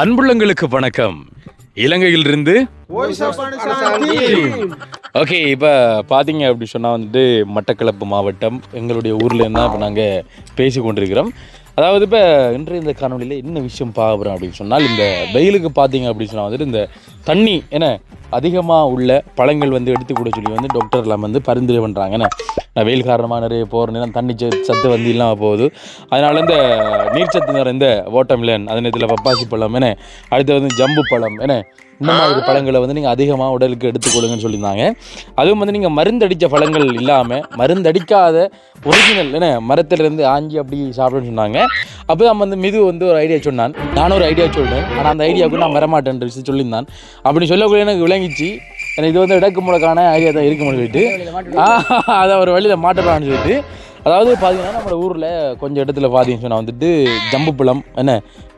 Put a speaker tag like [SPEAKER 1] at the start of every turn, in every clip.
[SPEAKER 1] அன்புள்ளங்களுக்கு வணக்கம். இலங்கையிலிருந்து ஓகே இப்போ பார்த்தீங்க அப்படி சொன்னால் வந்துட்டு மட்டக்களப்பு மாவட்டம் எங்களுடைய ஊர்லேருந்து தான் இப்போ நாங்கள் பேசி கொண்டிருக்கிறோம். அதாவது இப்போ இன்றைய இந்த காணொலியில் என்ன விஷயம் பார்க்குறோம் அப்படின்னு சொன்னால் இந்த வெயிலுக்கு பார்த்தீங்க அப்படின்னு சொன்னால் வந்துட்டு இந்த தண்ணி என்ன அதிகமாக உள்ள பழங்கள் வந்து எடுத்து கூட சொல்லி வந்து டாக்டர் எல்லாம் வந்து பரிந்துரை பண்ணுறாங்க என்ன? வெயில் காரணமாக நிறைய போகிற நேரம் தண்ணி சத்து சத்து வந்து இல்லாமல் போகுது. அதனால் இந்த நீர்ச்சத்து நிறைந்த வாட்டர்மிலன் அதே நேரத்தில் பப்பாசி பழம் என்ன? அடுத்து வந்து ஜம்பு பழம் என்ன? இந்த மாதிரி பழங்களை வந்து நீங்கள் அதிகமாக உடலுக்கு எடுத்துக்கொள்ளுங்கன்னு சொல்லியிருந்தாங்க. அதுவும் வந்து நீங்கள் மருந்தடித்த பழங்கள் இல்லாமல் மருந்தடிக்காத ஒரிஜினல் என்ன? மரத்துலேருந்து ஆஞ்சி அப்படி சாப்பிடுன்னு சொன்னாங்க. அப்போ தான் வந்து மிது வந்து ஒரு ஐடியா சொன்னான். நானும் ஒரு ஐடியா சொல்கிறேன் ஆனால் அந்த ஐடியாவுக்கு நான் வரமாட்டேன் விஷயம் சொல்லியிருந்தான். அப்படி சொல்லக்கூடிய எனக்கு விளங்கிச்சு. எனக்கு இது வந்து இடக்கு முடக்கான ஐடியா தான் இருக்கும்னு சொல்லிட்டு அதை ஒரு வழியில் மாட்டலாம்னு சொல்லிட்டு அதாவது பார்த்தீங்கன்னா நம்ம ஊரில் கொஞ்சம் இடத்துல பார்த்தீங்கன்னு சொன்னால் வந்துட்டு ஜம்பு பழம் என்ன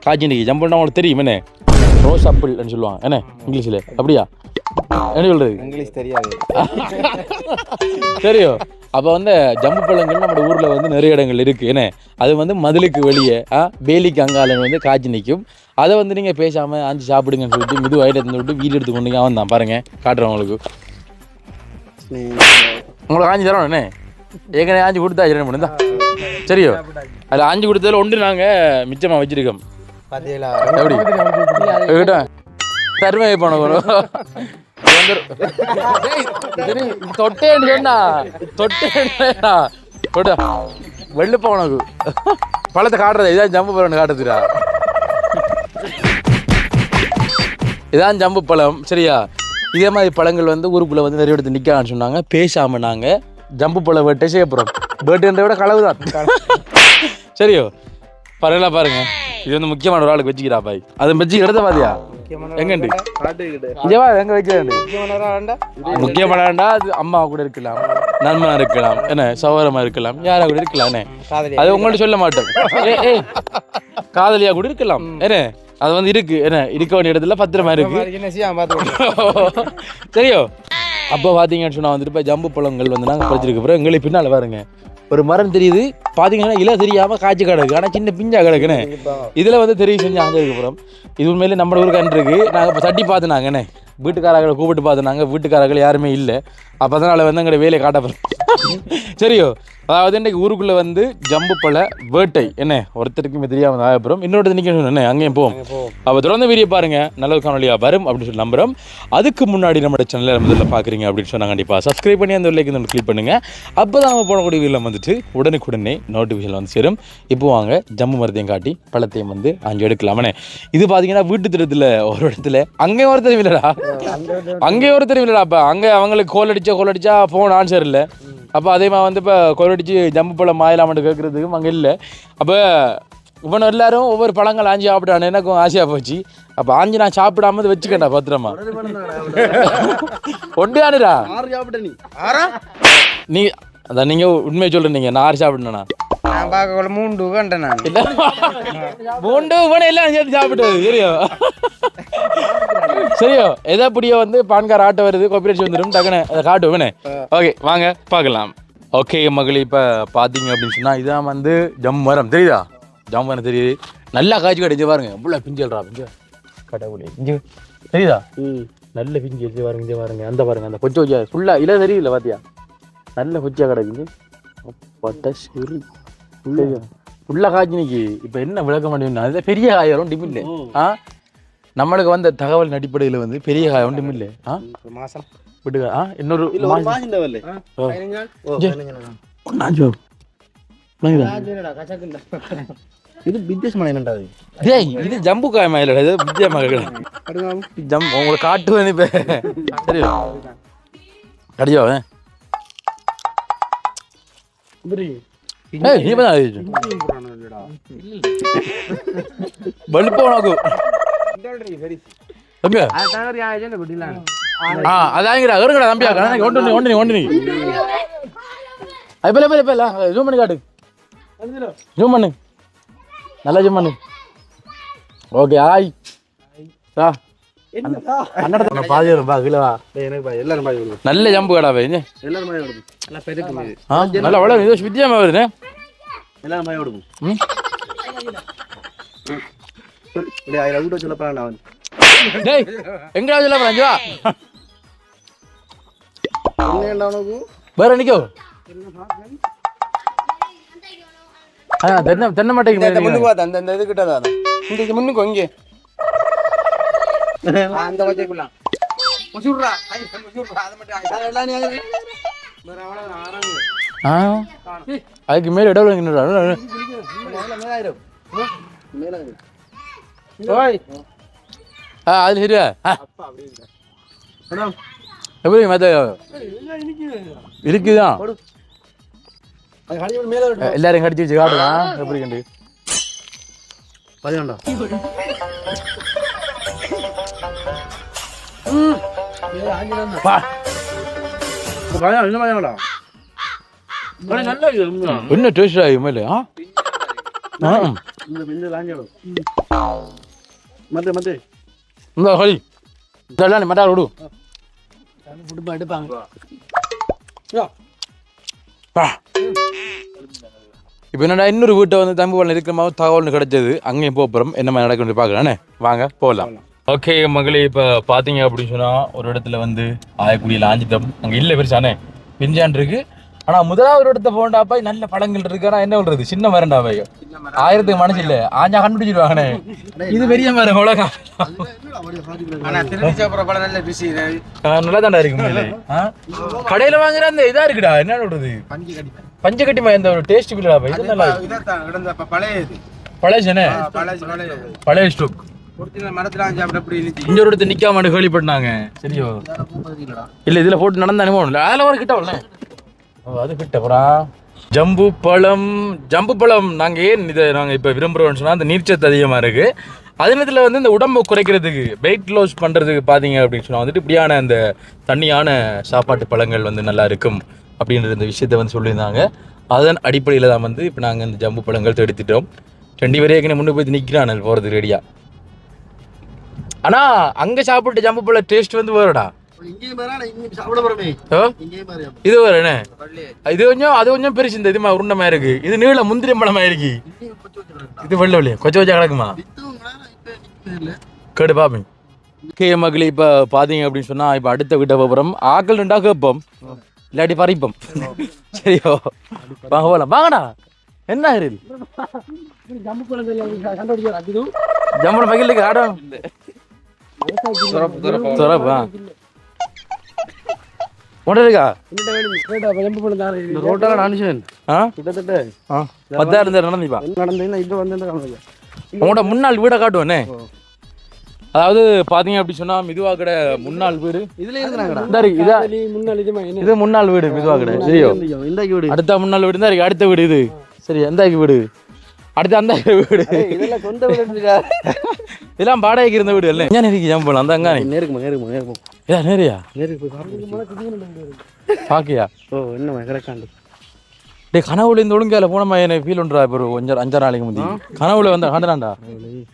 [SPEAKER 1] காய்ச்சி ஜம்புன்னா உங்களுக்கு தெரியும் என்ன? ரோஸ் ஆப்பிள்னு சொல்லுவாங்க. என்ன? இங்கிலீஷில். அப்படியா? என்ன சொல்கிறது
[SPEAKER 2] இங்கிலீஷ் தெரியாது.
[SPEAKER 1] தெரியும். அப்போ வந்து ஜம்பு பழங்கள் நம்ம ஊரில் வந்து நிறைய இடங்கள் இருக்குது என்ன? அது வந்து மதிலுக்கு வெளியே ஆ வேலிக்கு அங்காலன் வந்து காய்ச்சி நிற்கும் அதை வந்து நீங்கள் பேசாமல் ஆஞ்சி சாப்பிடுங்கன்னு சொல்லிட்டு மிது வயிறு எடுத்து விட்டு வீடு எடுத்து கொண்டு அவன் தான். பாருங்கள் காட்டுறேன் உங்களுக்கு. உங்களுக்கு ஆஞ்சி தரோம் என்ன? ஏற்கனவே ஆஞ்சி கொடுத்தா இரண்டு முடிந்தா சரியோ? அதில் ஆஞ்சி கொடுத்ததில் ஒன்று நாங்கள் மிச்சமாக வச்சுருக்கோம். எப்படி? தருமை பண்ண தொட்டேன்னு சொன்னா தொட்டேன்னா வெள்ளுப்பா உனக்கு. பழத்தை காட்டுறது இதான் ஜம்பு பழம் காட்டுறதுடா இதான் ஜம்பு பழம் சரியா? இதே மாதிரி பழங்கள் வந்து ஊருக்குள்ள வந்து நிறைய இடத்துல நிற்கலான்னு சொன்னாங்க. பேசாம நாங்க ஜம்பு பழம் வெட்டை செய்ய போகிறோம் பேட்டுன்றத விட களவு தான் சரியோ? பரவாயில்ல பாருங்க. இது வந்து முக்கியமான ஒரு ஆளுக்கு வச்சுக்கிறா பாய். அதை வச்சு இடத்த பாத்தியா? எங்கண்டு? இங்கே வா எங்க வைக்கிறேன் முக்கியமான அது அம்மா கூட இருக்கலாம் நண்பனா இருக்கலாம் என்ன சகோதரமா இருக்கலாம் யாரா கூட இருக்கலாம் என்ன? அது உங்கள்ட்ட சொல்ல மாட்டோம். ஏய், ஏய் காதலியா கூட இருக்கலாம் என்ன? அது வந்து இருக்கு என்ன? இருக்க வேண்டிய இடத்துல பத்திரமா இருக்கு. சரியோ? அப்போ பார்த்தீங்கன்னு சொன்னா வந்துட்டு இப்போ ஜம்பு பழங்கள் வந்து நாங்கள் பறிச்சிருக்க அப்புறம் எங்களுக்கு பின்னால் பாருங்க. ஒரு மரம் தெரியுது. பார்த்தீங்கன்னா இலை தெரியாமல் காய்ச்சி கிடக்கு. ஆனால் சின்ன பிஞ்சா கிடக்குன்னு. இதில் வந்து தெரிவு செஞ்சு ஆஞ்சதுக்கு அப்புறம் இது உண்மையிலே நம்ம ஊருக்கு கண்டு இருக்கு. நாங்கள் இப்போ தட்டி பார்த்துனாங்கண்ணே வீட்டுக்காரர்களை கூப்பிட்டு பார்த்துனாங்க. வீட்டுக்காரர்கள் யாருமே இல்லை. அப்போ அதனால் வந்து எங்களோட வேலையை காட்ட சரியோ? அதாவது இன்றைக்கு ஊருக்குள்ளே வந்து ஜம்பு பழ வேட்டை என்ன? ஒருத்தருக்குமே தெரியாமல் ஆகப்புறம். இன்னொரு நிற்கணும் என்ன? அங்கேயும் போவோம். அப்போ தொடர்ந்து வீடியோ பாருங்க. நல்ல காணொலியாக வரும் அப்படின்னு சொல்லி நம்புறோம். அதுக்கு முன்னாடி நம்ம சேனலை முதல்ல பார்க்குறீங்க அப்படின்னு சொன்னா கண்டிப்பாக சப்ஸ்கிரைப் பண்ணி அந்த லைக் வந்து கிளிக் பண்ணுங்க. அப்போ தான் நம்ம போடக்கூடிய வீடியோவில் வந்துட்டு உடனுக்குடனே நோட்டிஃபிகேஷன் வந்து சேரும். இப்போ வாங்க ஜம்மு மரத்தையும் காட்டி பழத்தையும் வந்து அங்கே எடுக்கலாமனே. இது பார்த்தீங்கன்னா வீட்டு திட்டத்தில் ஒரு இடத்துல அங்கேயும் ஒரு தெரியும் இல்லடா. அங்கேயும் ஒரு தெரியும் இல்லடா அப்போ அங்கே அவங்களுக்கு கோல் அடிச்சா கோல் அடிச்சா ஃபோன் ஆன்சர் இல்லை. அப்போ அதே மாதிரி வந்து இப்போ கோல் அடிச்சு ஜம்பு பழம் மாயலாமட்டு கேட்குறதுக்கும் அங்கே இல்லை. அப்போ இவன் எல்லாரும் ஒவ்வொரு பழங்கள் ஆஞ்சி சாப்பிட்டானு எனக்கும் ஆசையாக போச்சு. அப்போ ஆஞ்சி நான் சாப்பிடாம வச்சுக்கண்டா பத்திரமா. ஒண்டியானுடா நீ. அதான் நீங்கள் உண்மையை சொல்கிறீங்க நான் ஆறு சாப்பிடணுண்ணா
[SPEAKER 2] நான் பார்க்க மூண்டு கண்டேன் நான்
[SPEAKER 1] பூண்டு இவனை எல்லாம் சேர்த்து சாப்பிட்டது சரியோ சரியோ எதை அப்படியோ வந்து பான்கார் ஆட்டோ வருது காப்பிரைட் வந்துடும் டக்குன்னு அதை ஓகே வாங்க பார்க்கலாம் ஓகே மகளே இப்போ பார்த்தீங்க அப்படின்னு சொன்னால் இதான் வந்து ஜம் மரம் தெரியுதா ஜம் மரம் தெரியுது நல்லா காய்ச்சி கிடைச்சு பாருங்க எவ்வளோ பிஞ்சல்றா பிஞ்சு கடவுளே பிஞ்சு தெரியுதா நல்ல பிஞ்சு வச்சு பாருங்க இங்கே பாருங்க அந்த பாருங்க அந்த கொச்சை கொச்சா ஃபுல்லாக இல்லை தெரியல பாத்தியா நல்ல கொச்சா கிடக்குது பட்ட சிறு ஃபுல்லாக காய்ச்சி நிற்கி இப்போ என்ன விளக்க அது பெரிய காயம் டிமில்ல ஆ? நம்மளுக்கு வந்த தகவல் அடிப்படையில் வந்து பெரிய காயம் டிமில்ல ஆ?
[SPEAKER 2] மாசம்.
[SPEAKER 1] விட்டுக்க ஆ? இன்னொரு?
[SPEAKER 2] இது
[SPEAKER 1] டேய் இது ஜம்பு காயமா இல்லடா இது வித்தியமா கேட்கலாம் ஜம் உங்களை காட்டுவேன் இப்போ. நீ பண்ண வலுப்பா உனக்கு தம்பியா? ஆ அதாங்கடா இருங்கடா தம்பியா கணக்கு ஒன்று நீ ஒன்று நீ ஒன்று நீ அது பேல பேல பேல ஜூம் பண்ணி காட்டு. ஜூம் பண்ணு. நல்லா ஜூம் பண்ணு. ஓகே ஆய் ஆ.
[SPEAKER 2] போறான் அவன்.
[SPEAKER 1] டேய் எங்கடா சொல்ல போறேன் வா.
[SPEAKER 2] என்ன உனக்கு?
[SPEAKER 1] வேற நிக்கோ ஆ தென்னை தென்னை மாட்டைக்கு மேல
[SPEAKER 2] முன்னுக்கு
[SPEAKER 1] நிக்கிறேன்.
[SPEAKER 2] பார்த்து அந்த இந்த இதுகிட்ட தான் இந்த இது முன்னுக்கு இங்கே. அந்த வச்சைக்குள்ளாம் முசுர்ரா. ஐ முசுர்ரா. அது மட்டும் எல்லாம் நீ அங்க வேற அவ்வளவு ஆறாங்க.
[SPEAKER 1] ஆ? அதுக்கு மேல இடம் நின்றுடா
[SPEAKER 2] மேல மேல ஆயிரும். மேல ஆயிரும். ஓய்.
[SPEAKER 1] ஆ அது சரியா? எப்படி மத்த? இருக்குதான் எல்லாரும் கடிச்சு வச்சு காட்டுதான் எப்படி கண்டு
[SPEAKER 2] பதினொன்று
[SPEAKER 1] என்ன டேஸ்ட் ஆகி மேலே ஆ
[SPEAKER 2] மத்து மத்து
[SPEAKER 1] இந்த ஹரி இதெல்லாம் விடு
[SPEAKER 2] எடுப்பாங்க
[SPEAKER 1] இப்போ என்னடா இன்னொரு வீட்டை வந்து தம்பி பாலம் இருக்கிற மாதிரி தகவல் கிடைச்சது அங்கேயும் போக போகிறோம் என்ன மாதிரி நடக்கும் பார்க்கலானே வாங்க போகலாம் ஓகே மகளே இப்போ பார்த்தீங்க அப்படின்னு சொன்னால் ஒரு இடத்துல வந்து ஆயக்குடியில் ஆஞ்சித்தம் அங்கே இல்லை பெருசானே பிஞ்சான் இருக்கு. ஆனால் முதலாவது ஒரு இடத்த போண்டாப்பா நல்ல பழங்கள் இருக்கு. ஆனால் என்ன சொல்றது? சின்ன மரண்டா பை ஆயிரத்துக்கு மனசு இல்லை. ஆஞ்சா கண்டுபிடிச்சிருவாங்கண்ணே இது பெரிய மரம் உலகம்
[SPEAKER 2] நல்ல
[SPEAKER 1] தாண்டா இருக்கு கடையில் வாங்குற அந்த இதா இருக்குடா என்ன சொல்றது? பஞ்சக்கட்டி இந்த ஒரு டேஸ்ட் இல்லடா பை இது நல்லா இருக்கு.
[SPEAKER 2] இதான் கிடந்த பழைய இது
[SPEAKER 1] பழையசனே
[SPEAKER 2] பழைய பழைய
[SPEAKER 1] பழைய ஸ்டோக் ஒரு இடத்துல நிக்காம கேள்விப்பட்டாங்க சரியோ? இல்ல இதுல போட்டு நடந்த அனுபவம் இல்ல. அதுல ஒரு கிட்ட வரல அது கிட்ட ஜம்பு பழம் ஜம்பு பழம். நாங்க ஏன் இதை நாங்க இப்ப விரும்புறோம்னு சொன்னா அந்த நீர்ச்சத்து அதிகமா இருக்கு. அதே நேரத்தில் வந்து இந்த உடம்பு குறைக்கிறதுக்கு வெயிட் லாஸ் பண்றதுக்கு பாத்தீங்க அப்படின்னு சொன்னா வந்துட்டு இப்படியான அந்த தண்ணியான சாப்பாட்டு பழங்கள் வந்து நல்லா இருக்கும் அப்படின்ற இந்த விஷயத்த வந்து சொல்லியிருந்தாங்க. அதன் அடிப்படையில் தான் வந்து இப்போ நாங்கள் இந்த ஜம்பு பழங்கள் எடுத்துட்டோம். ரெண்டு பேரே ஏற்கனவே முன்னே போய் நிற்கிறான் போகிறது ரெடியா ஆனா அங்க சாப்பிட்ட ஜம்பு பழ டேஸ்ட் வந்து
[SPEAKER 2] மாதிரி
[SPEAKER 1] இது என்ன? இது கொஞ்சம் அது கொஞ்சம் பெருசு இந்த இது மா- உருண்டை மாதிரி இருக்கு. இது நீள முந்திரி பழமா இருக்கு.
[SPEAKER 2] கொச்சு
[SPEAKER 1] இது வெள்ள வெளியே கொச்ச வச்சா கிடக்குமா? கேடு பாப்பேன். கே மகளே இப்போ பார்த்தீங்க அப்படின்னு சொன்னா இப்போ அடுத்த வீட்டை போகிறோம் ஆக்கள் ரெண்டா கேட்போம். இல்லாட்டி பறிப்போம். சரியோ? வாங்க போகலாம் வாங்கடா. என்ன
[SPEAKER 2] அது
[SPEAKER 1] ஜம்பள மகிழ்க்கு ஆடம்
[SPEAKER 2] ரோட்டால நானுச்சேன் கிட்டத்தட்ட
[SPEAKER 1] பத்தா இருந்தா நடந்துப்பா
[SPEAKER 2] வந்து
[SPEAKER 1] உங்களோட முன்னாள் வீடை காட்டுவேனே அதாவது பாத்தீங்க அப்படி சொன்னா மிதுவா கடை முன்னாள் வீடு
[SPEAKER 2] இதுல என்ன
[SPEAKER 1] இது முன்னாள் வீடு மிதுவா கடை சரியோ
[SPEAKER 2] இந்த வீடு
[SPEAKER 1] அடுத்த முன்னாள் வீடு தான் இருக்கு அடுத்த வீடு இது சரி எந்த வீடு அடுத்து அந்த வீடு
[SPEAKER 2] இதெல்லாம்
[SPEAKER 1] வாடகைக்கு இருந்த வீடு இல்லை ஏன் இருக்கு ஜம்பளம் அந்த
[SPEAKER 2] நேருக்குமா நேருக்கும்
[SPEAKER 1] ஏ நேரியா
[SPEAKER 2] நேருக்கு போய் பாருங்க
[SPEAKER 1] பாக்கியா?
[SPEAKER 2] ஓ என்னம்மா கிடக்காண்டு
[SPEAKER 1] டே கனவுல இந்த ஒழுங்கால போனமா என்ன ஃபீல் ஒன்றா இப்போ ஒரு கொஞ்சம் அஞ்சாறு நாளைக்கு முந்தி. கனவுல வந்த கண்டனாண்டா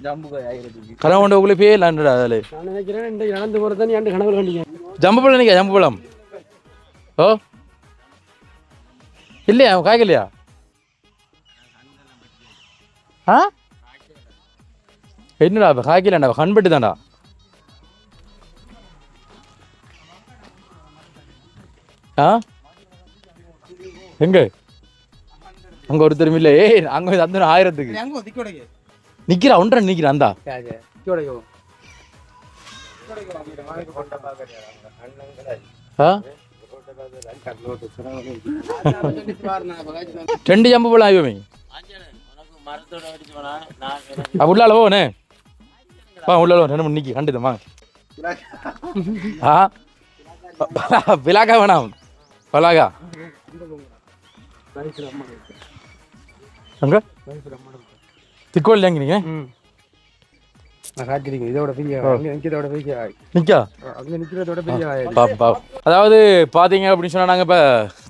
[SPEAKER 2] ஜம்பு ஆயிரத்துக்கு
[SPEAKER 1] கனவு உள்ள போய் லாண்டுடா அதில்
[SPEAKER 2] நான் நினைக்கிறேன் இன்றைக்கு நடந்து போகிறது நீ ஆண்டு கனவு கண்டிங்க.
[SPEAKER 1] ஜம்பு பழம் நினைக்க ஜம்பு பழம் ஓ? இல்லையா அவன் காய்க்கலையா? ஆ? என்னடா இப்போ காய்க்கலாண்டா கண்பட்டு தான்டா ஆ? எங்க? அங்க ஒருத்தரும் இல்லை. ஏய் அங்க அந்த ஆயிரத்துக்கு. நிக்கிறா ஒன்றரை அந்தா
[SPEAKER 2] திக்கோடைக்கோ
[SPEAKER 1] ஆ? ரெண்டு ஜம்பு பழம் ஆயுமே அப்ப உள்ளால போனே வா உள்ளால போ, ரெண்டு மணி நிக்கி கண்டுதமா ஆ? பிலாக்கா வேணாம். பலாகா. அங்க? திக்கோல் எங்க பாப் அதாவது பாத்தீங்க அப்படின்னு சொன்னா நாங்க இப்ப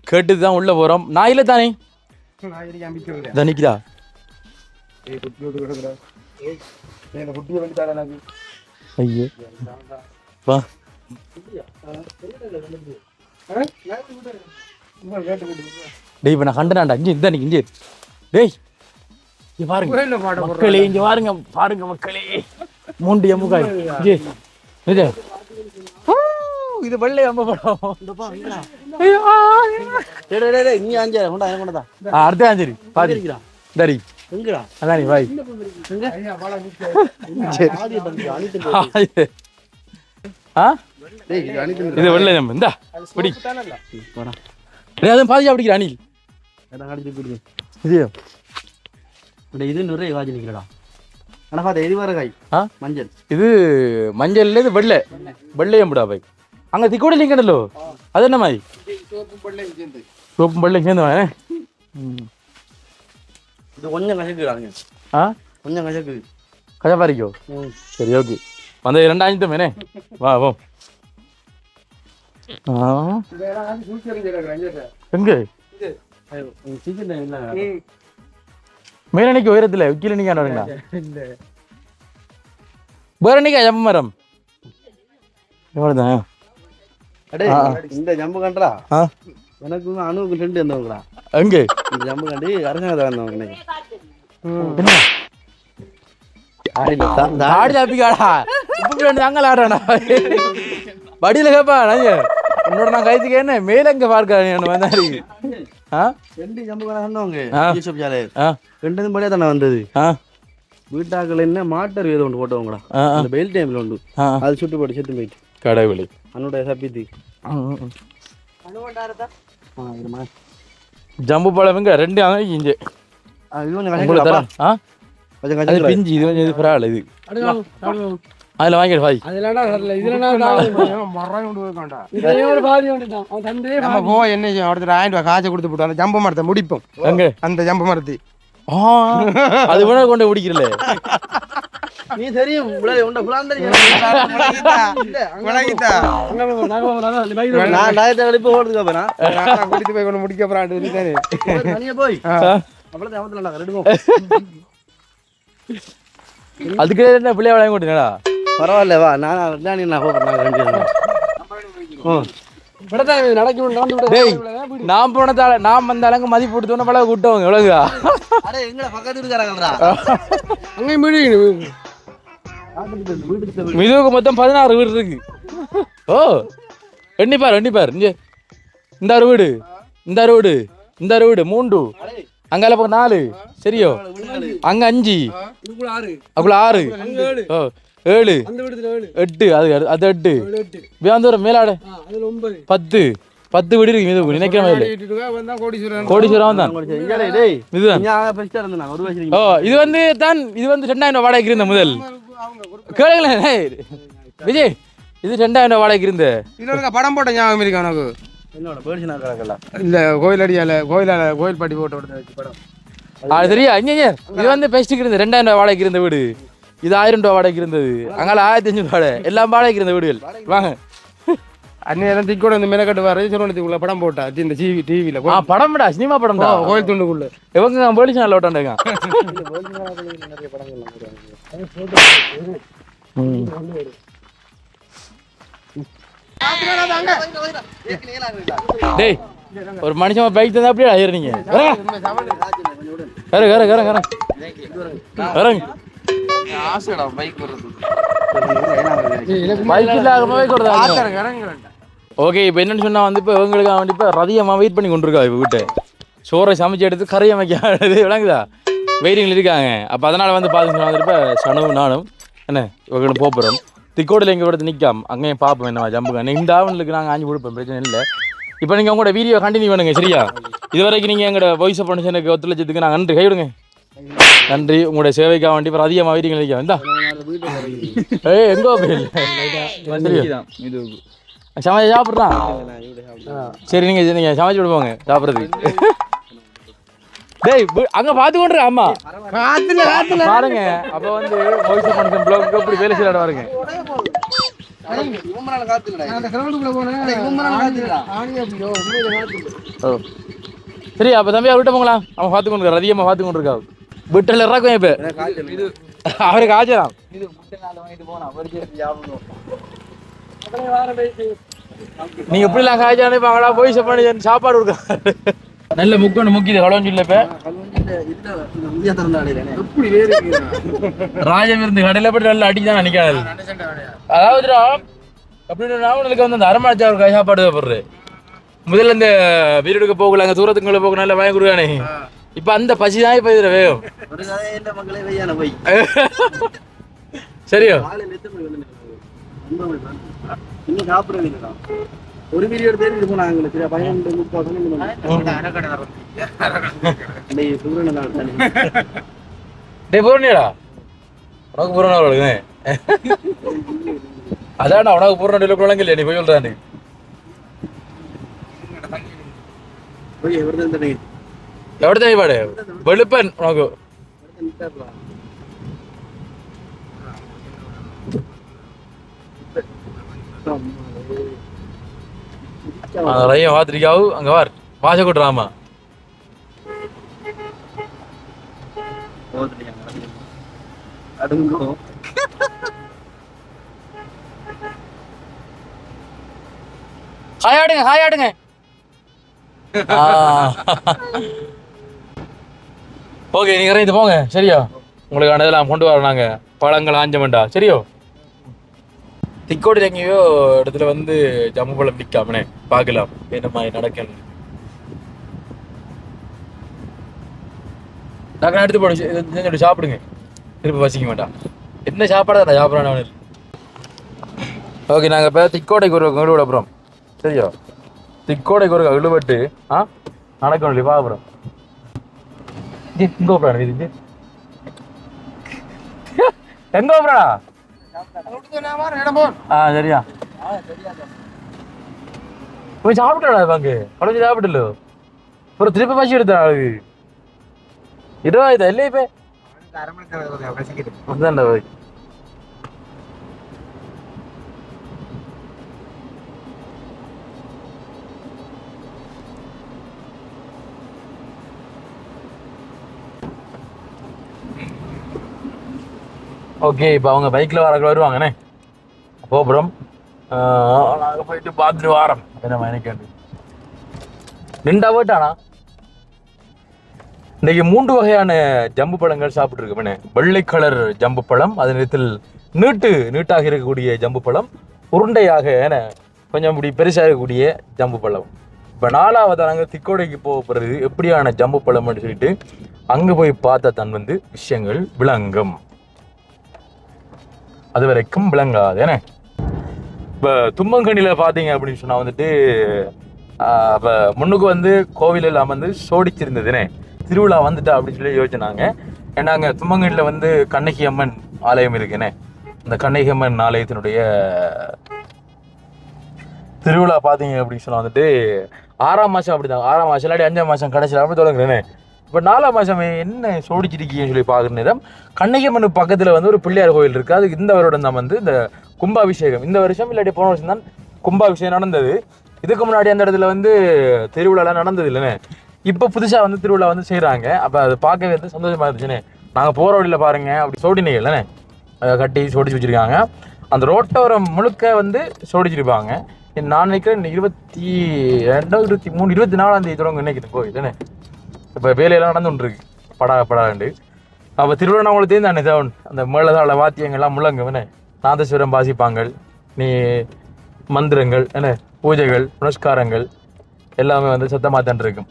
[SPEAKER 1] கேட்டு தான் உள்ள போறோம். நான் இல்ல தானே? நிக்கிறா
[SPEAKER 2] இந்த குட்டியை வந்து தாடா எனக்கு
[SPEAKER 1] ஐயோ வா டேய் இப்போ நான் கண்டனாண்டா இங்கே இந்த இங்கே டேய் இங்க பாருங்க மக்களே இங்க பாருங்க பாருங்க மக்களே மூண்டு எம்புக்காய் இது இது இது வெள்ளை அம்ப படம் அடுத்த சரி பாதி சரி
[SPEAKER 3] எங்கடா?
[SPEAKER 1] அதான் பாய் ஆ
[SPEAKER 3] இது.
[SPEAKER 1] வெள்ளை நம்ம இந்தா பிடி. அதான் பாதியா பிடிக்கிற அணில்? இது
[SPEAKER 3] இது நிறைய காய்ச்சி பாத்தா இது மஞ்சள்.
[SPEAKER 1] இது வெள்ளை. வெள்ளை. எம்புடா பாய். அங்க திக்கோடி லிங்கடலோ அது என்ன மாதிரி
[SPEAKER 2] சோப்பு பல்லையும் சேர்ந்து.
[SPEAKER 1] சோப்பும் வெள்ளை சேர்ந்து
[SPEAKER 3] இது கொஞ்சம் கசக்குறாங்க
[SPEAKER 1] ஆ
[SPEAKER 3] கொஞ்சம் கசக்கு
[SPEAKER 1] கஜாபாரிக்கோ சரி ஓகே வந்து ரெண்டாயிரத்து மேனே வா வா. எங்க
[SPEAKER 3] சீக்கிரம் இல்ல
[SPEAKER 2] ம்.
[SPEAKER 1] மேலணிக்கு உயரத்துல கீழே. வேற நிக்க ஜம்ப மரம் ஆ.
[SPEAKER 3] இந்த ஜம்பு கண்டா எனக்கு அணுவுக்கு ரெண்டு வந்தவங்கடா
[SPEAKER 1] எங்க
[SPEAKER 3] இந்த ஜம்பு கண்டு அரசாங்கத்தை வந்தவங்க
[SPEAKER 1] தாடி தாப்பிக்காடா இப்படி ரெண்டு தாங்கள் ஆடுறானா வடியில கேப்பா உன்னோட நான் கைத்துக்கு என்ன மேல எங்க பார்க்க வந்தாரு ஆ
[SPEAKER 3] ரெண்டு ஜம்பு ரெண்டு படியா தானே வந்தது வீட்டாக்கள் என்ன மாட்டர் ஏதோ ஒன்று போட்டவங்கடா. அந்த வெயில் டைம்ல உண்டு அது சுட்டு போட்டு செத்து போயிட்டு
[SPEAKER 1] கடவுளே
[SPEAKER 3] அன்னோட சப்பித்து
[SPEAKER 1] ஜம்பு பழம் எங்க ரெண்டு அங்கே இங்கே உங்களுக்கு
[SPEAKER 3] கசக்குறாப்பா.
[SPEAKER 1] தரேன் ஆ
[SPEAKER 3] கொஞ்சம்
[SPEAKER 1] அது
[SPEAKER 3] கசக்குறா.
[SPEAKER 1] பிஞ்சு இது கொஞ்சம் இது பரவாயில்ல இது. அதில் வாங்கிடு
[SPEAKER 2] என்ன ஒருத்தர் ஆயிரம் ரூபாய் காய்ச்சல் கொடுத்து போட்டு அந்த ஜம்பு மரத்தை முடிப்போம்
[SPEAKER 1] எங்க
[SPEAKER 2] அந்த ஜம்பு மரத்தை
[SPEAKER 1] ஆ அது வேணா கொண்டு பிடிக்கிறல
[SPEAKER 3] நீ தெரியும்? நான் டயத்தை அப்புறம்
[SPEAKER 2] போய் கொண்டு முடிக்க போறான்
[SPEAKER 3] போய்
[SPEAKER 1] அதுக்கு என்ன பிள்ளைய வாங்கி கொண்டுடா
[SPEAKER 3] பரவாயில்ல வா நான் ரெண்டாணி நான் போகிறேன் ரெண்டு பேரும்.
[SPEAKER 1] டேய் நான் போனதால நான் வந்தாலங்க மதிப்பு கொடுத்தோன்னு பழக கூட்டவங்க எவ்வளவுதா
[SPEAKER 3] அடே எங்கட பக்கத்து இருக்காரங்கடா
[SPEAKER 2] அங்கேயும் மீடியும்
[SPEAKER 1] மிதுவுக்கு மொத்தம் பதினாறு வீடு இருக்கு. ஓ எண்ணிப்பார் எண்ணிப்பார் இங்க. இந்த ஒரு வீடு இந்த ஒரு வீடு இந்த ஒரு வீடு மூன்று. அங்கால பக்கம் நாலு. சரியோ? அங்க அஞ்சு.
[SPEAKER 2] இதுக்குள்ள ஆறு.
[SPEAKER 1] ஓ ஏழு. எட்டு. அது அது எட்டு.
[SPEAKER 2] ஏழு
[SPEAKER 1] வேந்தூரம் மேலாடு. பத்து. பத்து வீடு இருக்கு மிதுவுக்கு நினைக்கிற மாதிரி கோடீஸ்வரம் தான். இதுதான். ஓ இது வந்து தான் இது வந்து ரெண்டாயிரம் ரூபாய் வாடகைக்கு இருந்த முதல். கேளுங்களேன். விஜய் இது ரெண்டாயிரம் ரூபாய் வாடகைக்கு இருந்த.
[SPEAKER 2] படம் போட்ட ஞாபகம் இருக்கு உனக்கு? இந்த கோயில் அடியால கோயிலால கோயில் பாட்டி போட்டு வச்சு படம்.
[SPEAKER 1] அது இங்க இது வந்து பெஸ்ட்டுக்கு இருந்தது. ரெண்டாயிரம் ரூபாய் வாடகைக்கு இருந்த வீடு. இது ஆயிரம் ரூபாய் வாடகைக்கு இருந்தது. அங்கால ஆயிரத்தி அஞ்சு வாடகை. எல்லாம் வாடகைக்கு இருந்த வீடுகள். வாங்க.
[SPEAKER 2] அன்னையெல்லாம் திக்கோட இந்த மெனக்கட்டு வர சொல்லணுக்குள்ள படம் போட்டா. இந்த டிவி டிவியில
[SPEAKER 1] ஆ படம்டா சினிமா படம்டா
[SPEAKER 2] கோயில் துண்டுக்குள்ள.
[SPEAKER 1] இவங்க போலீஸ் நாள் ஓட்டாண்டாங்க
[SPEAKER 3] நிறைய படங்கள்
[SPEAKER 1] டேய் ஒரு மனுஷன் பைக் தந்தா அப்படியே நீங்க கர கர கர கர வரங்க
[SPEAKER 3] ஆசைடா பைக் வர்றது
[SPEAKER 1] பைக் இல்லாம பைக் கொடுத்தாங்க ஓகே இப்போ என்னன்னு சொன்னா வந்து இப்போ இவங்களுக்கு வந்து இப்போ ரதியமாக வெயிட் பண்ணி கொண்டிருக்கா இப்போ வீட்டை. சோறை சமைச்சு எடுத்து கறி அமைக்காது விளங்குதா? வெயிட்டிங்கில் இருக்காங்க. அப்போ அதனால் வந்து வந்துட்டு இப்போ சனவும் நானும் என்ன இவங்களும் போகிறோம் திக்கோடில் எங்கள் இடத்து நிற்காம அங்கேயும் பார்ப்போம் என்ன ஜம்புங்க. இந்த ஆவனுக்கு நாங்கள் ஆஞ்சி கொடுப்போம் பிரச்சனை இல்லை. இப்போ நீங்கள் உங்களோட வீடியோ கண்டினியூ பண்ணுங்க சரியா? இது வரைக்கும் நீங்கள் எங்களோட வாய்ஸ் ஆஃப் எனக்கு ஒத்துழைச்சதுக்கு நான் நன்றி. கைவிடுங்க. நன்றி. உங்களோட சேவைக்காக வேண்டி இப்போ அதிகமாக வெயிட்டிங் நிற்க வந்தா ஏய் எங்கோ போய்? சமைச்சு சாப்பிட்றான்? சரி நீங்க நீங்க சமைச்சு விடுவாங்க சாப்பிட்றதுக்கு டேய் அங்க பாத்து கொண்டு அம்மா.
[SPEAKER 2] காத்துல காத்துல.
[SPEAKER 1] பாருங்க அப்ப வந்து வாய்ஸ் ஆஃப் ஃபங்க்ஷன் ப்ளாக் எப்படி வேலை செய்யற பாருங்க. சரி அப்ப தம்பி அவர் விட்டு போங்களா அவன் பார்த்து கொண்டு இருக்காரு அதிகமாக பார்த்து கொண்டு இருக்கா விட்டல இறக்கும் இப்ப
[SPEAKER 3] இது
[SPEAKER 1] அவருக்கு
[SPEAKER 3] ஞாபகம்.
[SPEAKER 1] நீங்க எப்படிலாம் காய்ச்சானே இப்ப அவங்களா போய் பண்ணி சாப்பாடு கொடுக்க நல்ல முக்கொண்டு முக்கியது கலவன் இப்ப.
[SPEAKER 3] ராஜம் இருந்து
[SPEAKER 2] கடையில போட்டு
[SPEAKER 1] ராஜமிருந்து நல்லா அடிதான் நினைக்காது. அதாவதுடா அப்படின்னா உனக்கு வந்து அந்த அரமாச்சா ஒரு சாப்பாடு போடுறது முதல்ல இந்த வீடுக்கு போகல அங்க தூரத்துக்குள்ள போக நல்லா வாங்கி கொடுக்கானே இப்ப அந்த பசி தான் இப்போ இதுல வேகம்.
[SPEAKER 3] சரியா?
[SPEAKER 1] சரியோ
[SPEAKER 3] காலையில எத்தனை மணி வந்து ஒன்பது மணி தான். இன்னும் சாப்பிடவே இல்லைடா ஒரு வீடியோ எடுத்து போனாங்க சரியா பையன் முப்பது இன்னைக்கு சூரியன் நாள் தானே
[SPEAKER 1] டே பூரணியாடா உனக்கு பூரண வருது அதான் உனக்கு பூரண டெலிவரி குழந்தை நீ போய் சொல்றானு
[SPEAKER 3] போய் எவர் தானே
[SPEAKER 1] எவ்வளோ பாடு வெளுப்பன் உனக்கு அந்த ரயம் வாத்திரிக்காவு அங்க வார். வாச கொட்டுறாமா ஹாய் ஆடுங்க ஹாய் ஆடுங்க. ஓகே நீங்க இறங்கி போங்க சரியா? உங்களுக்கு இதெல்லாம் கொண்டு வரோம் நாங்க. பழங்கள் ஆஞ்சமெண்டா சரியோ? திக்கோடு எங்கேயோ இடத்துல வந்து ஜம்மு பழம் பிடிக்காமனே பார்க்கலாம் என்ன மாதிரி நடக்கணும் நாங்கள் எடுத்து போடு சாப்பிடுங்க. திருப்பி வசிக்க வேண்டாம் என்ன சாப்பாடு நான் சாப்பிட்றேன் ஓகே நாங்கள் இப்போ திக்கோடைக்கு ஒரு விட அப்புறம் சரியா? திக்கோடைக்கு ஒரு விழுபட்டு ஆ? நடக்கணும் இல்லையா? பார்க்குறோம் ஜி இங்கே போகிறான் இது எங்க போகிறா ஆ சரியா போய் சாப்பிட்டாடா பங்கு குழந்தை சாப்பிட்டலோ அப்புறம் திருப்பி பசி எடுத்தா அழகு இருபதாயிரத்தா இல்லையே இப்போ அதான்டா போய் ஓகே இப்போ அவங்க பைக்கில் வரக்கு வருவாங்கண்ணே. கோபுரம் நாங்கள் போயிட்டு பார்த்துட்டு வாரம். என்ன எனக்கு நின்றா போயிட்டானா? இன்றைக்கு மூன்று வகையான ஜம்பு பழங்கள் சாப்பிட்ருக்கோமே வெள்ளை கலர் ஜம்பு பழம் அது நேரத்தில் நீட்டு நீட்டாக இருக்கக்கூடிய ஜம்பு பழம் உருண்டையாக என்ன கொஞ்சம் இப்படி பெருசாக இருக்கக்கூடிய ஜம்பு பழம். இப்போ நாலாவது நாங்கள் திக்கோடைக்கு போக போகிறது எப்படியான ஜம்பு பழம்னு சொல்லிட்டு அங்கே போய் பார்த்த தன் வந்து விஷயங்கள் விளங்கும். அது வரைக்கும் விளங்காது ஏன்னா இப்போ தும்பங்கனியில் பார்த்தீங்க அப்படின்னு சொன்னால் வந்துட்டு இப்போ முன்னுக்கு வந்து கோவிலில் அமர்ந்து வந்து சோடிச்சிருந்ததுனே திருவிழா வந்துட்டா அப்படின்னு சொல்லி யோசிச்சினாங்க ஏன்னா அங்கே தும்பங்கனியில் வந்து கண்ணகி அம்மன் ஆலயம் இருக்குனே அந்த கண்ணகி அம்மன் ஆலயத்தினுடைய திருவிழா பார்த்தீங்க அப்படின்னு சொன்னால் வந்துட்டு ஆறாம் மாதம் அப்படிதான். ஆறாம் மாதம் இல்லாட்டி அஞ்சாம் மாதம் கடைசியில் அப்படி தொடங்குறேனே இப்போ நாலாம் மாதம் என்ன சோடிச்சிருக்கீங்கன்னு சொல்லி பார்க்குற நேரம் கண்ணகியம்மன் பக்கத்தில் வந்து ஒரு பிள்ளையார் கோயில் இருக்குது அதுக்கு இந்த வருடம் தான் வந்து இந்த கும்பாபிஷேகம். இந்த வருஷம் இல்லாட்டி போன வருஷம் தான் கும்பாபிஷேகம் நடந்தது. இதுக்கு முன்னாடி அந்த இடத்துல வந்து திருவிழாலாம் நடந்தது இல்லைண்ணே. இப்போ புதுசாக வந்து திருவிழா வந்து செய்கிறாங்க அப்போ அது பார்க்கவே வந்து சந்தோஷமாக இருந்துச்சுண்ணே நாங்கள் போகிற வழியில் பாருங்க அப்படி சோடினே இல்லைண்ணே அதை கட்டி சோடிச்சு வச்சுருக்காங்க. அந்த ரோட்டோரம் முழுக்க வந்து சோடிச்சிருப்பாங்க. நான் நினைக்கிறேன் இருபத்தி ரெண்டாவது இருபத்தி மூணு இருபத்தி நாலாம் தேதி தொடங்க நினைக்கிறேன். கோயில் தானே இப்போ வேலையெல்லாம் நடந்துட்டு இருக்கு படா படாண்டு அப்போ திருவண்ணாமலை தேர்ந்து தானே சவுன் அந்த மேளதாள வாத்தியங்கள்லாம் முழங்கும் என்ன? நாதஸ்வரம் வாசிப்பாங்கள் நீ மந்திரங்கள் என்ன? பூஜைகள் புனஸ்காரங்கள் எல்லாமே வந்து சத்தமாக தான் இருக்கும்.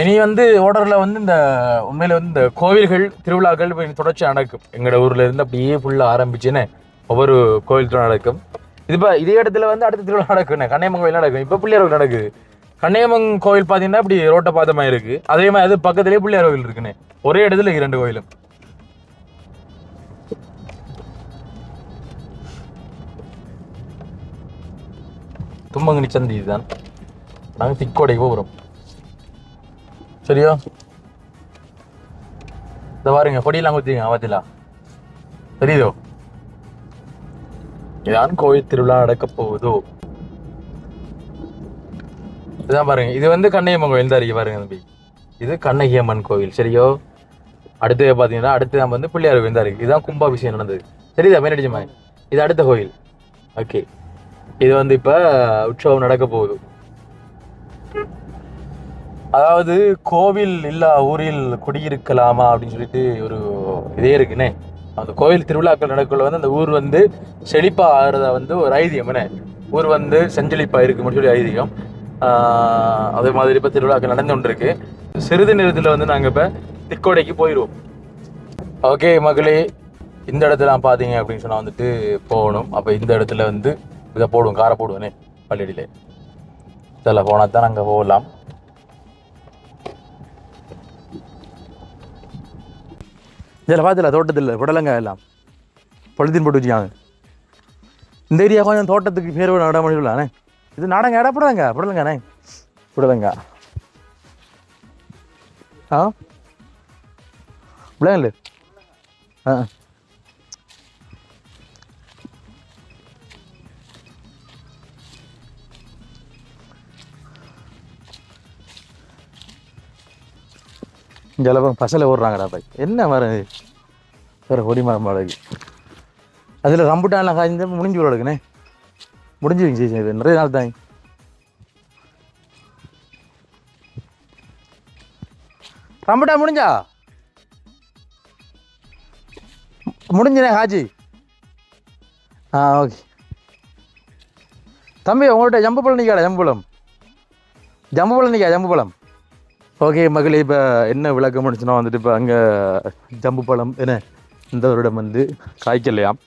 [SPEAKER 1] இனி வந்து ஓர்டரில் வந்து இந்த உண்மையில வந்து இந்த கோவில்கள் திருவிழாக்கள் தொடர்ச்சி நடக்கும். எங்களோட ஊர்ல இருந்து அப்படியே ஃபுல்லாக ஆரம்பிச்சுன்னு ஒவ்வொரு கோவில் நடக்கும். இது இப்போ இதே இடத்துல வந்து அடுத்த திருவிழா நடக்கும் கண்ணையம்மன் கோயில் நடக்கும்? இப்போ பிள்ளையார் கோயில் நடக்குது கண்ணையம்மன் கோவில் பார்த்தீங்கன்னா இப்படி ரோட்டை பாதமாக இருக்குது அதே மாதிரி அது பக்கத்துலேயே பிள்ளையார் கோயில் இருக்குண்ணே ஒரே இடத்துல இருக்கு ரெண்டு கோயிலும். தும்மங்கனி சந்தி இதுதான். நாங்கள் திக்கோடைக்கு போகிறோம். சரியா? இந்த பாருங்க கொடியெல்லாம் குத்திங்க அவத்திலா தெரியுதோ? இதான் கோயில் திருவிழா நடக்க போகுதோ? இதான் பாருங்க இது வந்து கண்ணையம்மன் கோயில் தான் இருக்கு பாருங்க தம்பி. இது கண்ணகி அம்மன் கோவில் சரியோ அடுத்தது பார்த்தீங்கன்னா அடுத்து நம்ம வந்து பிள்ளையார் கோயில் தான் இருக்கு. இதுதான் கும்பாபிஷேகம் நடந்தது. சரிதா மேலடிச்சுமா இது அடுத்த கோயில். ஓகே. இது வந்து இப்போ உற்சவம் நடக்க போகுது. அதாவது கோவில் இல்லா ஊரில் குடியிருக்கலாமா அப்படின்னு சொல்லிட்டு ஒரு இதே இருக்குண்ணே அந்த கோவில் திருவிழாக்கள் நடக்கல வந்து அந்த ஊர் வந்து செழிப்பாக ஆகிறத வந்து ஒரு ஐதீகம் என்ன? ஊர் வந்து செஞ்செழிப்பாக இருக்குன்னு சொல்லி ஐதீகம். அதே மாதிரி இப்போ திருவிழாக்கள் நடந்து கொண்டிருக்கு. சிறிது நேரத்தில் வந்து நாங்கள் இப்போ திக்கோடைக்கு போயிடுவோம் ஓகே மகளே. இந்த இடத்துல பார்த்தீங்க அப்படின்னு சொன்னால் வந்துட்டு போகணும். அப்போ இந்த இடத்துல வந்து இதை போடுவோம் காரை போடுவேனே பள்ளியடியில் இதில் போனால் தான் நாங்கள் போகலாம். இதில் பார்த்துல தோட்டத்தில் புடலங்காய் எல்லாம். பொழுதின் போட்டு வச்சுக்காங்க இந்த ஏரியா கொஞ்சம் தோட்டத்துக்கு பேர் நட முடியலாண்ணே இது நாடங்க இடம் புடலங்க புடலங்காண்ணே புடலங்க. ஆ? புடலங்க ஆ. இங்கே எல்லாம் பசலை ஓடுறாங்கடா பாய். என்ன மரம் வேறு கொடி மரம் அழகு அதில் ரம்புட்டான்லாம் காய்ஞ்சு முடிஞ்சு விடுக்குண்ணே முடிஞ்சுங்க சரி இது. நிறைய நாள் தாங்க ரம்புட்டான் முடிஞ்சா? முடிஞ்சுண்ணே ஹாஜி. ஆ ஓகே. தம்பி உங்கள்கிட்ட ஜம்பு பழம் நிற்காடா ஜம்பு பழம் ஜம்பு பழம் நிற்கா ஜம்பு பழம் ஓகே மகளே இப்போ என்ன விளக்கம் முடிச்சுனா வந்துட்டு இப்போ அங்கே ஜம்பு பழம் என்ன இந்த வருடம் வந்து காய்க்கலையாம்.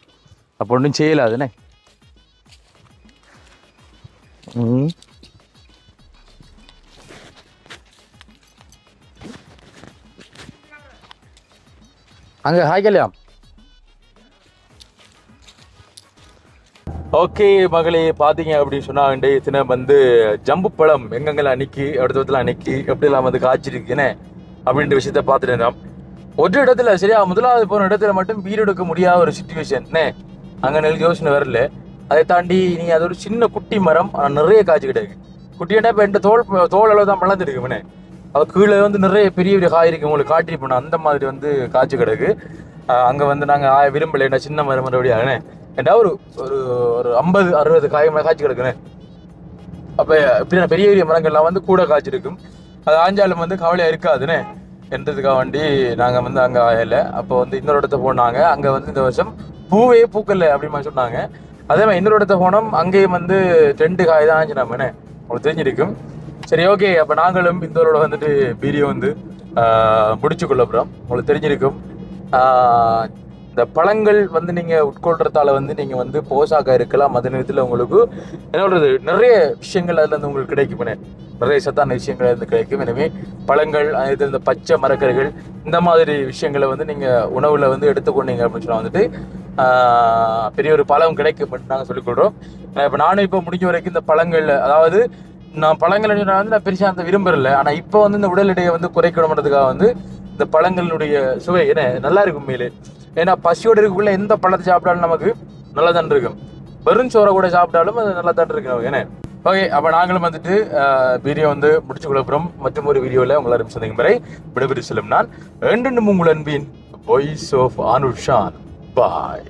[SPEAKER 1] அப்போ ஒன்றும் செய்யலாதுண்ணே ம். அங்கே காய்க்கலையாம்? ஓகே மகளே பார்த்தீங்க அப்படின்னு சொன்னா இன்றைய தினம் வந்து ஜம்பு பழம் எங்கெங்கெல்லாம் அன்னைக்கு அடுத்த இடத்துல அன்னைக்கு எப்படிலாம் வந்து காய்ச்சிருக்குன்னு அப்படின்ற விஷயத்த பார்த்துட்டு இருந்தோம். ஒரு இடத்துல சரியா முதலாவது போன இடத்துல மட்டும் வீடு எடுக்க முடியாத ஒரு சுச்சுவேஷன் அங்கே நெல் யோசனை வரல. அதை தாண்டி நீ அது ஒரு சின்ன குட்டி மரம் நிறைய காய்ச்சி கிடக்கு குட்டியாண்டா இப்போ எந்த தோல் தோல் அளவு தான் வளர்ந்துருக்குமே அது கீழே வந்து நிறைய பெரிய பெரிய காய் இருக்கு உங்களுக்கு காட்டிருப்போம் அந்த மாதிரி வந்து காய்ச்சி கிடக்கு அங்கே வந்து நாங்கள் விரும்பலை என்ன சின்ன மரம் மறுபடியும் ஏன்டா ஒரு ஒரு ஒரு ஐம்பது அறுபது காய் காய்ச்சி கிடக்குன்னு அப்போ இப்படி பெரிய பெரிய மரங்கள்லாம் வந்து கூட காய்ச்சிருக்கும். அது ஆஞ்சாலும் வந்து கவலையாக இருக்காதுன்னு என்றதுக்காக வேண்டி நாங்கள் வந்து அங்கே ஆயலை அப்போ வந்து இன்னொரு இடத்த போனாங்க. அங்கே வந்து இந்த வருஷம் பூவே பூக்கல்ல அப்படின்னு சொன்னாங்க. அதே மாதிரி இன்னொரு இடத்த போனோம். அங்கேயும் வந்து ரெண்டு காய் தான் ஆச்சு நம்ம உங்களுக்கு தெரிஞ்சிருக்கும். சரி ஓகே. அப்போ நாங்களும் இந்தோரோட வந்துட்டு வீடியோ வந்து முடிச்சு கொள்ள உங்களுக்கு தெரிஞ்சிருக்கும். ஆஹ், இந்த பழங்கள் வந்து நீங்கள் உட்கொள்றதால வந்து நீங்கள் வந்து போசாக இருக்கலாம். அதே நேரத்தில் உங்களுக்கு என்ன சொல்கிறது நிறைய விஷயங்கள் அதில் வந்து உங்களுக்கு கிடைக்கும். நிறைய சத்தான விஷயங்கள் வந்து கிடைக்கும். எனவே பழங்கள் அது இந்த பச்சை மரக்கறிகள் இந்த மாதிரி விஷயங்களை வந்து நீங்கள் உணவில் வந்து எடுத்துக்கொண்டீங்க அப்படின்னு சொன்னால் வந்துட்டு பெரிய ஒரு பழம் கிடைக்கும் அப்படின்னு நாங்கள் சொல்லிக்கொள்கிறோம் இப்போ நானும் இப்போ முடிஞ்ச வரைக்கும் இந்த பழங்கள் அதாவது நான் பழங்கள் வந்து நான் பெருசாக அந்த விரும்புறல ஆனால் இப்போ வந்து இந்த உடல் எடையை வந்து குறைக்கணுன்றதுக்காக வந்து இந்த பழங்களுடைய சுவை என்ன? நல்லா இருக்கும் மேலே. ஏன்னா பசியோடு இருக்கக்குள்ள எந்த பழத்தை சாப்பிட்டாலும் நமக்கு நல்லா தான் இருக்கும். வெறும் சோறை கூட சாப்பிட்டாலும் அது நல்லா தான் இருக்கும் ஏன்னா ஓகே அப்போ நாங்களும் வந்துட்டு வீடியோ வந்து முடிச்சு கொடுக்குறோம் மற்றும் ஒரு வீடியோவில் உங்களை சந்திக்கும் வரை விடைபெற்று செல்லும் நான். ரெண்டு உங்கள் அன்பின் வாய்ஸ் ஆஃப் அனுஷான். பாய்